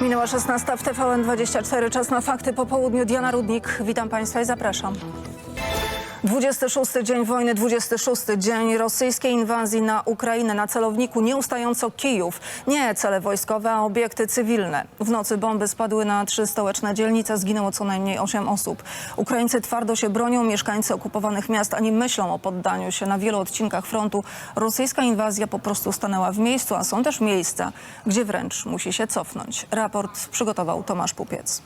Minęła 16 w TVN24. Czas na fakty po południu. Diana Rudnik. Witam Państwa i zapraszam. 26 dzień wojny, 26 dzień rosyjskiej inwazji na Ukrainę. Na celowniku nieustająco Kijów. Nie cele wojskowe, a obiekty cywilne. W nocy bomby spadły na trzy stołeczne dzielnice. Zginęło co najmniej 8 osób. Ukraińcy twardo się bronią. Mieszkańcy okupowanych miast ani myślą o poddaniu się. Na wielu odcinkach frontu rosyjska inwazja po prostu stanęła w miejscu, a są też miejsca, gdzie wręcz musi się cofnąć. Raport przygotował Tomasz Pupiec.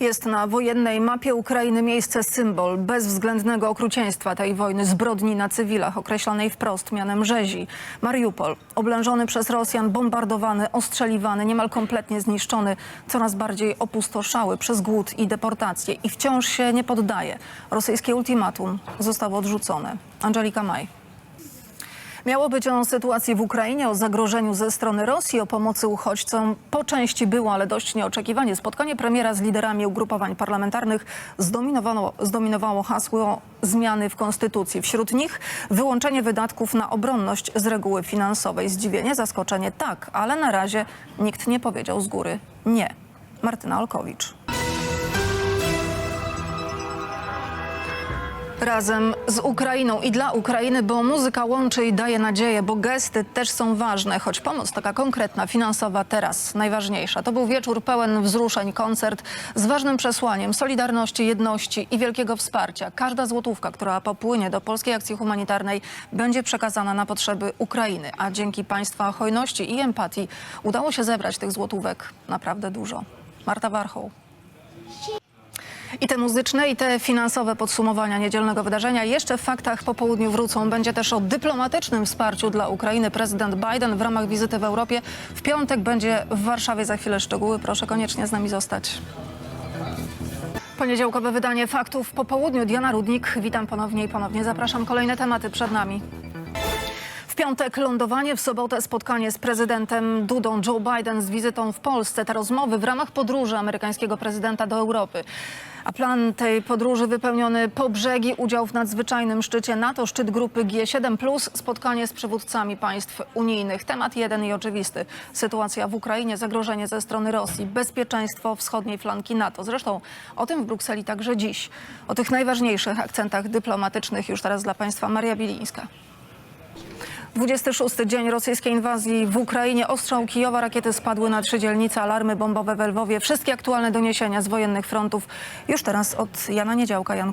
Jest na wojennej mapie Ukrainy miejsce symbol bezwzględnego okrucieństwa tej wojny, zbrodni na cywilach, określanej wprost mianem rzezi. Mariupol, oblężony przez Rosjan, bombardowany, ostrzeliwany, niemal kompletnie zniszczony, coraz bardziej opustoszały przez głód i deportację i wciąż się nie poddaje. Rosyjskie ultimatum zostało odrzucone. Angelika Maj. Miało być o sytuacji w Ukrainie, o zagrożeniu ze strony Rosji, o pomocy uchodźcom. Po części było, ale dość nieoczekiwanie. Spotkanie premiera z liderami ugrupowań parlamentarnych zdominowało, zdominowało hasło zmiany w konstytucji. Wśród nich wyłączenie wydatków na obronność z reguły finansowej. Zdziwienie, zaskoczenie tak, ale na razie nikt nie powiedział z góry nie. Martyna Olkowicz. Razem z Ukrainą i dla Ukrainy, bo muzyka łączy i daje nadzieję, bo gesty też są ważne, choć pomoc taka konkretna, finansowa teraz najważniejsza. To był wieczór pełen wzruszeń, koncert z ważnym przesłaniem solidarności, jedności i wielkiego wsparcia. Każda złotówka, która popłynie do polskiej akcji humanitarnej będzie przekazana na potrzeby Ukrainy, a dzięki Państwa hojności i empatii udało się zebrać tych złotówek naprawdę dużo. Marta Warchoł. I te muzyczne, i te finansowe podsumowania niedzielnego wydarzenia jeszcze w faktach po południu wrócą. Będzie też o dyplomatycznym wsparciu dla Ukrainy. Prezydent Biden w ramach wizyty w Europie w piątek będzie w Warszawie. Za chwilę szczegóły. Proszę koniecznie z nami zostać. Poniedziałkowe wydanie faktów po południu. Diana Rudnik. Witam ponownie i ponownie zapraszam. Kolejne tematy przed nami. Piątek lądowanie, w sobotę spotkanie z prezydentem Dudą Joe Biden z wizytą w Polsce. Te rozmowy w ramach podróży amerykańskiego prezydenta do Europy. A plan tej podróży wypełniony po brzegi, udział w nadzwyczajnym szczycie NATO, szczyt grupy G7+, spotkanie z przywódcami państw unijnych. Temat jeden i oczywisty. Sytuacja w Ukrainie, zagrożenie ze strony Rosji, bezpieczeństwo wschodniej flanki NATO. Zresztą o tym w Brukseli także dziś. O tych najważniejszych akcentach dyplomatycznych już teraz dla Państwa Maria Bilińska. 26 dzień rosyjskiej inwazji w Ukrainie. Ostrzał Kijowa, rakiety spadły na trzy dzielnice, alarmy bombowe w Lwowie. Wszystkie aktualne doniesienia z wojennych frontów już teraz od Jana Niedziałka. Jan